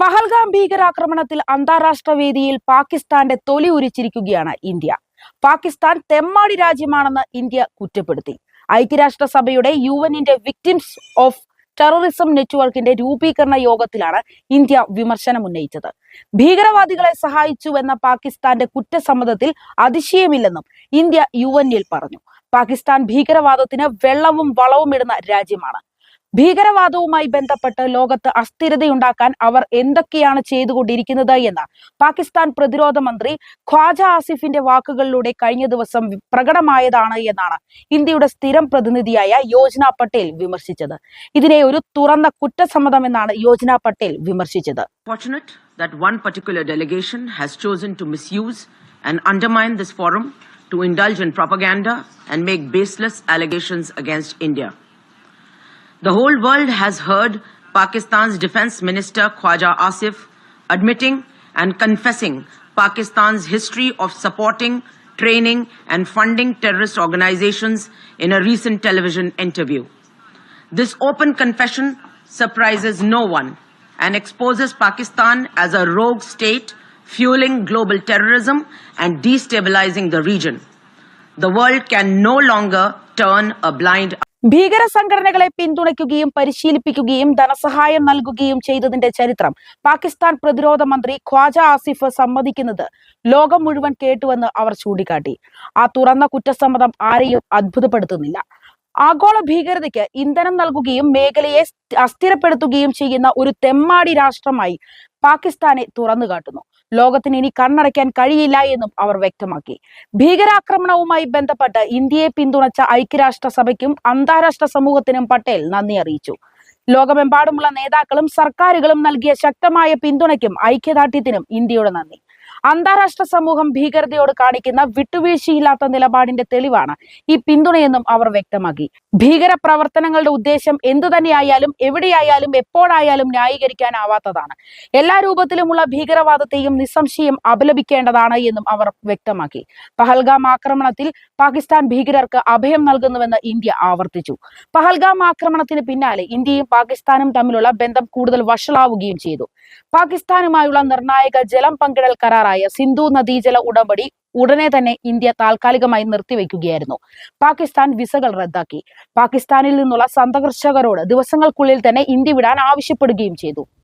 പഹൽഗാം ഭീകരാക്രമണത്തിൽ അന്താരാഷ്ട്ര വേദിയിൽ പാകിസ്ഥാന്റെ തൊലി ഉരിച്ചിരിക്കുകയാണ് ഇന്ത്യ. പാകിസ്ഥാൻ തെമ്മാടി രാജ്യമാണെന്ന് ഇന്ത്യ കുറ്റപ്പെടുത്തി. ഐക്യരാഷ്ട്രസഭയുടെ യു എന്നിന്റെ വിക്ടിംസ് ഓഫ് ടെററിസം നെറ്റ്വർക്കിന്റെ രൂപീകരണ യോഗത്തിലാണ് ഇന്ത്യ വിമർശനം ഉന്നയിച്ചത് ഭീകരവാദികളെ സഹായിച്ചുവെന്ന പാകിസ്ഥാന്റെ കുറ്റസമ്മതത്തിൽ അതിശയമില്ലെന്നും ഇന്ത്യ യു പറഞ്ഞു. പാകിസ്ഥാൻ ഭീകരവാദത്തിന് വെള്ളവും വളവും ഇടുന്ന രാജ്യമാണ് ഭീകരവാദവുമായി ബന്ധപ്പെട്ട് ലോകത്ത് അസ്ഥിരതയുണ്ടാക്കാൻ അവർ എന്തൊക്കെയാണ് ചെയ്തുകൊണ്ടിരിക്കുന്നത് എന്ന് പാകിസ്ഥാൻ പ്രതിരോധ മന്ത്രി ഖ്വാജ ആസിഫിന്റെ വാക്കുകളിലൂടെ കഴിഞ്ഞ ദിവസം പ്രകടമായതാണ് എന്നാണ് ഇന്ത്യയുടെ സ്ഥിരം പ്രതിനിധിയായ യോജന പട്ടേൽ വിമർശിച്ചത് ഇതിനെ ഒരു തുറന്ന കുറ്റസമ്മതം എന്നാണ് Yojana Patel വിമർശിച്ചത് to indulge in propaganda and make baseless allegations against India. The whole world has heard Pakistan's Defense Minister Khwaja Asif admitting and confessing Pakistan's history of supporting, training, and funding terrorist organizations in a recent television interview. This open confession surprises no one and exposes Pakistan as a rogue state fueling global terrorism and destabilizing the region. The world can no longer turn a blind ഭീകര സംഘടനകളെ പിന്തുണയ്ക്കുകയും പരിശീലിപ്പിക്കുകയും ധനസഹായം നൽകുകയും ചെയ്തതിന്റെ ചരിത്രം പാകിസ്ഥാൻ പ്രതിരോധ മന്ത്രി ഖ്വാജ ആസിഫ് സമ്മതിക്കുന്നത് ലോകം മുഴുവൻ കേട്ടുവെന്ന് അവർ ചൂണ്ടിക്കാട്ടി. ആ തുറന്ന കുറ്റസമ്മതം ആരെയും അത്ഭുതപ്പെടുത്തുന്നില്ല. ആഗോള ഭീകരതയ്ക്ക് ഇന്ധനം നൽകുകയും മേഖലയെ അസ്ഥിരപ്പെടുത്തുകയും ചെയ്യുന്ന ഒരു തെമ്മാടി രാഷ്ട്രമായി പാകിസ്ഥാനെ തുറന്നു കാട്ടുന്നു ലോകത്തിന് ഇനി കണ്ണടയ്ക്കാൻ കഴിയില്ല എന്നും അവർ വ്യക്തമാക്കി. ഭീകരാക്രമണവുമായി ബന്ധപ്പെട്ട് ഇന്ത്യയെ പിന്തുണച്ച ഐക്യരാഷ്ട്ര സഭയ്ക്കും അന്താരാഷ്ട്ര സമൂഹത്തിനും പട്ടേൽ നന്ദി അറിയിച്ചു. ലോകമെമ്പാടുമുള്ള നേതാക്കളും സർക്കാരുകളും നൽകിയ ശക്തമായ പിന്തുണയ്ക്കും ഐക്യദാർഢ്യത്തിനും ഇന്ത്യയുടെ നന്ദി. അന്താരാഷ്ട്ര സമൂഹം ഭീകരതയോട് കാണിക്കുന്ന വിട്ടുവീഴ്ചയില്ലാത്ത നിലപാടിന്റെ തെളിവാണ് ഈ പിന്തുണയെന്നും അവർ വ്യക്തമാക്കി. ഭീകര പ്രവർത്തനങ്ങളുടെ ഉദ്ദേശം എന്തു തന്നെയായാലും എവിടെയായാലും എപ്പോഴായാലും ന്യായീകരിക്കാനാവാത്തതാണ്. എല്ലാ രൂപത്തിലുമുള്ള ഭീകരവാദത്തെയും നിസ്സംശയം അപലപിക്കേണ്ടതാണ് എന്നും അവർ വ്യക്തമാക്കി. പഹൽഗാം ആക്രമണത്തിൽ പാകിസ്ഥാൻ ഭീകരർക്ക് അഭയം നൽകുന്നുവെന്ന് ഇന്ത്യ ആവർത്തിച്ചു. പഹൽഗാം ആക്രമണത്തിന് പിന്നാലെ ഇന്ത്യയും പാകിസ്ഥാനും തമ്മിലുള്ള ബന്ധം കൂടുതൽ വഷളാവുകയും ചെയ്തു. പാകിസ്ഥാനുമായുള്ള നിർണായക ജലം പങ്കിടൽ കരാറായ സിന്ധു നദീജല ഉടമ്പടി ഉടനെ തന്നെ ഇന്ത്യ താൽക്കാലികമായി നിർത്തിവെക്കുകയായിരുന്നു. പാകിസ്ഥാൻ വിസകൾ റദ്ദാക്കി. പാകിസ്ഥാനിൽ നിന്നുള്ള സന്ദർശകരോട് ദിവസങ്ങൾക്കുള്ളിൽ തന്നെ ഇന്ത്യ വിടാൻ ആവശ്യപ്പെടുകയും ചെയ്തു.